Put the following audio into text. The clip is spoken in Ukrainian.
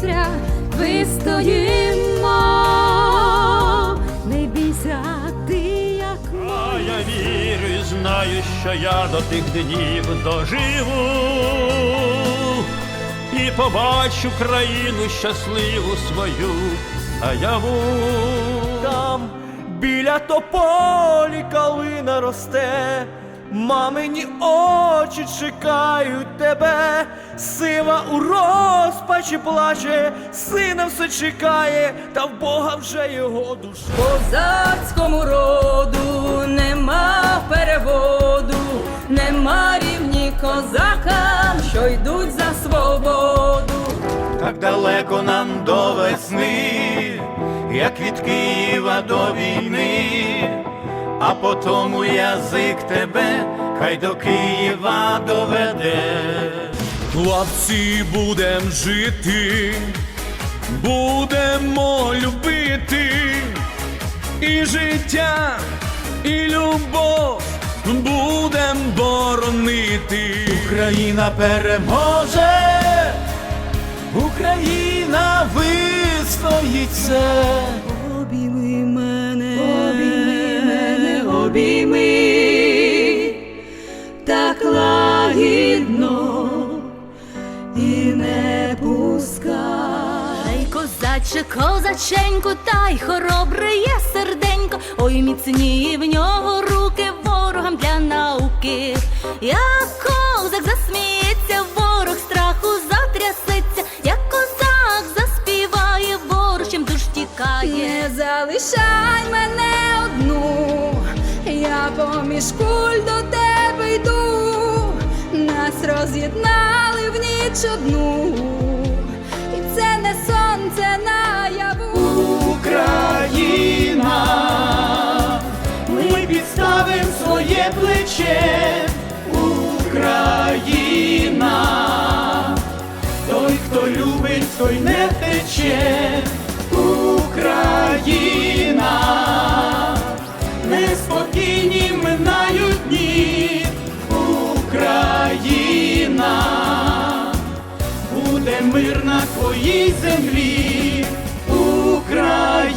вітря вистоїмо, не бійся ти як ми. А я вірю, і знаю, що я до тих днів доживу і побачу країну щасливу свою, а яву там біля тополі калина росте, мамині о очі чекають тебе, сива у розпачі плаче, сина все чекає, та в Бога вже його душа. Козацькому роду нема переводу, нема рівні козакам, що йдуть за свободу. Так далеко нам до весни, як від Києва до війни, а потому язик тебе хай до Києва доведе. Хлопці, будем жити, будемо любити і життя, і любов будем боронити. Україна переможе, Україна вистоїться. Обійми мене, обійми мене, обійми, козаче, козаченьку, та й хоробре є серденько, ой, міцні в нього руки ворогам для науки. Як козак засміється, ворог страху затрясеться, як козак заспіває, ворог чим душ тікає. Не залишай мене одну, я поміж куль до тебе йду, нас роз'єднали в ніч одну, підставим своє плече, Україна, той, хто любить, той не втече, Україна, неспокійні минають дні, Україна. Буде мир на твоїй землі, Україна.